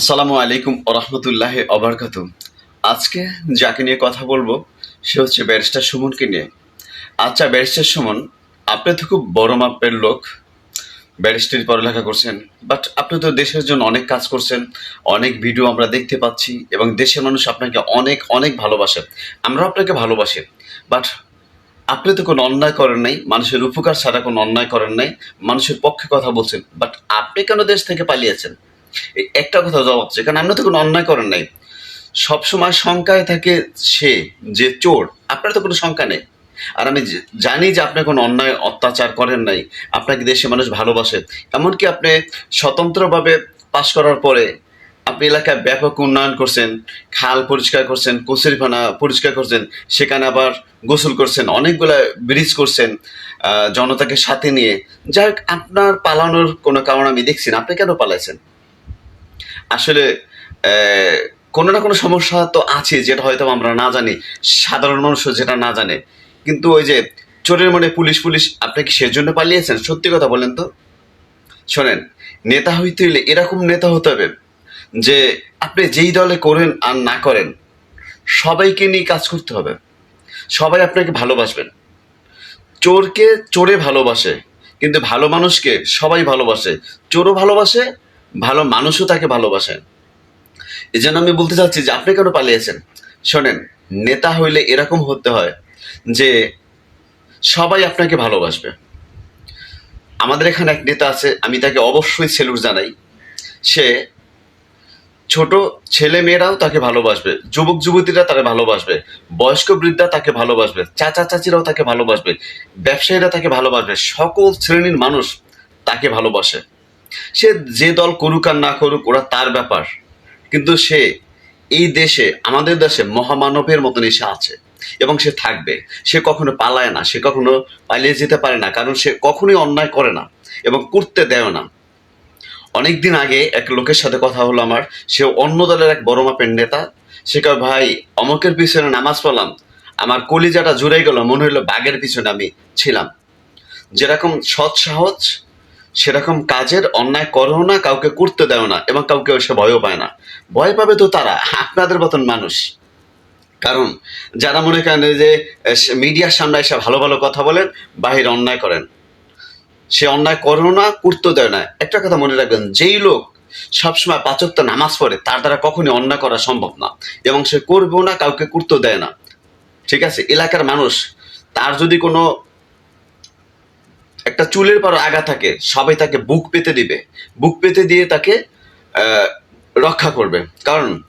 আসসালামু আলাইকুম ওরহমতুল্লাহ অবরকাত আজকে যাকে নিয়ে কথা বলব, সে হচ্ছে ব্যারিস্টার সুমনকে নিয়ে। আচ্ছা ব্যারিস্টার সুমন, আপনি তো খুব বড় মাপের লোক, ব্যারিস্টারি পড়ালেখা করছেন বাট আপনি তো দেশের জন্য অনেক কাজ করছেন, অনেক ভিডিও আমরা দেখতে পাচ্ছি, এবং দেশের মানুষ আপনাকে অনেক অনেক ভালোবাসে। আমরা আপনাকে ভালোবাসি বাট আপনি তো কোনো অন্যায় করেন নাই, মানুষের উপকার ছাড়া কোনো অন্যায় করেন নাই, মানুষের পক্ষে কথা বলছেন বাট আপনি কেন দেশ থেকে পালিয়েছেন? একটা কথা জবাব চাই কারণ আপনি তো কোনো অন্যায় করেন নাই। সবসময় শঙ্কায় থাকে সে, যে চোর, আপনার তো কোনো শঙ্কা নেই। আর আমি জানি যে আপনি কোনো অন্যায় অত্যাচার করেন নাই, আপনাকে দেশে মানুষ ভালোবাসে। এমনকি আপনি স্বতন্ত্রভাবে পাশ করার পরে আপনি এলাকায় ব্যাপক উন্নয়ন করছেন, খাল পরিষ্কার করছেন, কচুরিপানা পরিষ্কার করছেন, সেখানে আবার গোসল করছেন, অনেকগুলা ব্রিজ করছেন জনতাকে সাথে নিয়ে। যাই হোক, আপনার পালানোর কোনো কারণ আমি দেখছি না, আপনি কেন পালাইছেন? আসলে কোনো না কোনো সমস্যা তো আছে যেটা হয়তো আমরা না জানি, সাধারণ মানুষও যেটা না জানে। কিন্তু ওই যে চোরের মনে পুলিশ পুলিশ, আপনি কি সেজন্য পালিয়েছেন? সত্যি কথা বলেন তো। শোনেন, নেতা হইতে হইলে এরকম নেতা হতে হবে যে আপনি যেই দলে করেন আর না করেন, সবাইকে নিয়ে কাজ করতে হবে। সবাই আপনাকে ভালোবাসবেন। চোরকে চোরে ভালোবাসে, কিন্তু ভালো মানুষকে সবাই ভালোবাসে। চোরও ভালোবাসে ভালো মানুষও তাকে ভালোবাসে এই জন্য আমি বলতে চাচ্ছি যে, আপনি কেন পালিয়েছেন? শোনেন, নেতা হইলে এরকম হতে হয় যে, সবাই আপনাকে ভালোবাসবে। আমাদের এখানে এক নেতা আছে, আমি তাকে অবশ্যই সেলুট জানাই। সে ছোট ছেলে মেয়েরাও তাকে ভালোবাসবে, যুবক যুবতীরা তাকে ভালোবাসবে, বয়স্ক বৃদ্ধা তাকে ভালোবাসবে, চাচা চাচিরাও তাকে ভালোবাসবে, ব্যবসায়ীরা তাকে ভালোবাসবে, সকল শ্রেণির মানুষ তাকে ভালোবাসে। সে যে দল করুক আর না করুক, ওরা তার ব্যাপার। কিন্তু সে এই দেশে, আমাদের দেশে মহামানবের মতন এসে আছে এবং সে থাকবে। সে কখনো পালায় না, সে কখনো পালিয়ে যেতে পারে না, কারণ সে কখনোই অন্যায় করে না এবং করতে দেয় না। অনেকদিন আগে এক লোকের সাথে কথা হলো আমার সে অন্য দলের এক বড় মাপের নেতা। সে কয়, ভাই, অমকের পিছনে নামাজ পড়লাম। আমার কলিজাটা জুড়ে গেল, মনে হলো বাঘের পিছনে আমি ছিলাম। যেরকম সৎ সাহস সেরকম কাজের অন্যায় করো না, কাউকে করতে দেও না এবং কাউকে সে ভয়ও পায় না। ভয় পাবে তো তারা, আপনাদের মতন মানুষ। কারণ যারা মনে করেন যে মিডিয়ার সামনে এসে ভালো ভালো কথা বলেন, বাহির অন্যায় করেন। সে অন্যায় করো না, করতে দেয় না। একটা কথা মনে রাখবেন, যেই লোক সবসময় পাচক নামাজ পড়ে, তার দ্বারা কখনই অন্যায় করা সম্ভব না এবং সে করবেও না, কাউকে করতে দেয় না। ঠিক আছে? এলাকার মানুষ, তার যদি কোনো একটা চুলের পর আগা থাকে, সবাই তাকে বুক পেতে দিবে। বুক পেতে দিয়ে তাকে রক্ষা করবে। কারণ,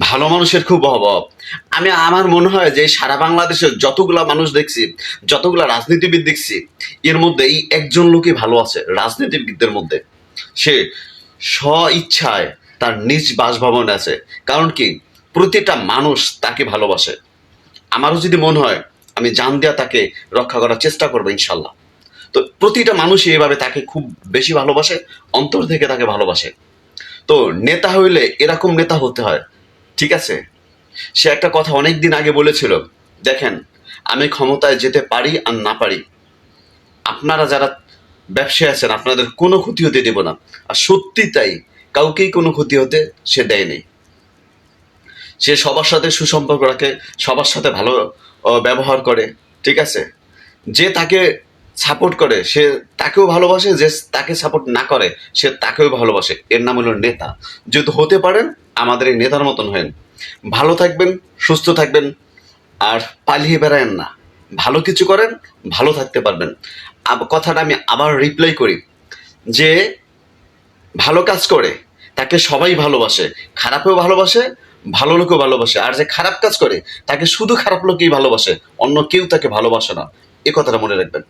ভালো মানুষের খুব অভাব। আমি, আমার মনে হয় যে সারা বাংলাদেশের যতগুলা মানুষ দেখছি, যতগুলা রাজনীতিবিদ দেখছি, এর মধ্যে এই একজন লোকই ভালো আছে, রাজনীতিবিদদের মধ্যে। সে স্ব ইচ্ছায় তার নিজ বাসভবন আছে। কারণ কি? প্রতিটা মানুষ তাকে ভালোবাসে। আমারও যদি মনে হয়, আমি জান দেওয়া তাকে রক্ষা করার চেষ্টা করব ইনশাল্লাহ। তো প্রতিটা মানুষই এভাবে তাকে খুব বেশি ভালোবাসে, অন্তর থেকে তাকে ভালোবাসে। তো নেতা হইলে এরকম নেতা হতে হয়, ঠিক আছে? সে একটা কথা অনেক দিন আগে বলেছিল, দেখেন, আমি ক্ষমতায় যেতে পারি আর না পারি। আপনারা যারা ব্যবসায় আছেন, আপনাদের কোনো ক্ষতি হতে দেব না। আর সত্যি তাই, কাউকেই কোনো ক্ষতি হতে সে দেয়নি সে সবার সাথে সুসম্পর্ক রাখে, সবার সাথে ভালো ব্যবহার করে, ঠিক আছে? যে তাকে সাপোর্ট করে, সে তাকেও ভালোবাসে, যে তাকে সাপোর্ট না করে, সে তাকেও ভালোবাসে। এর নাম হলো নেতা। যদি হতে পারেন, আমাদের এই নেতার মতন হয়েন। ভালো থাকবেন, সুস্থ থাকবেন, আর পালিয়ে বেড়ায়েন না। ভালো কিছু করেন, ভালো থাকতে পারবেন। কথাটা আমি আবার রিপ্লাই করি, যে ভালো কাজ করে, তাকে সবাই ভালোবাসে। খারাপেও ভালোবাসে, ভালো লোকও ভালোবাসে। আর যে খারাপ কাজ করে, তাকে শুধু খারাপ লোকেই ভালোবাসে, অন্য কেউ তাকে ভালোবাসে না। এ কথাটা মনে রাখবেন।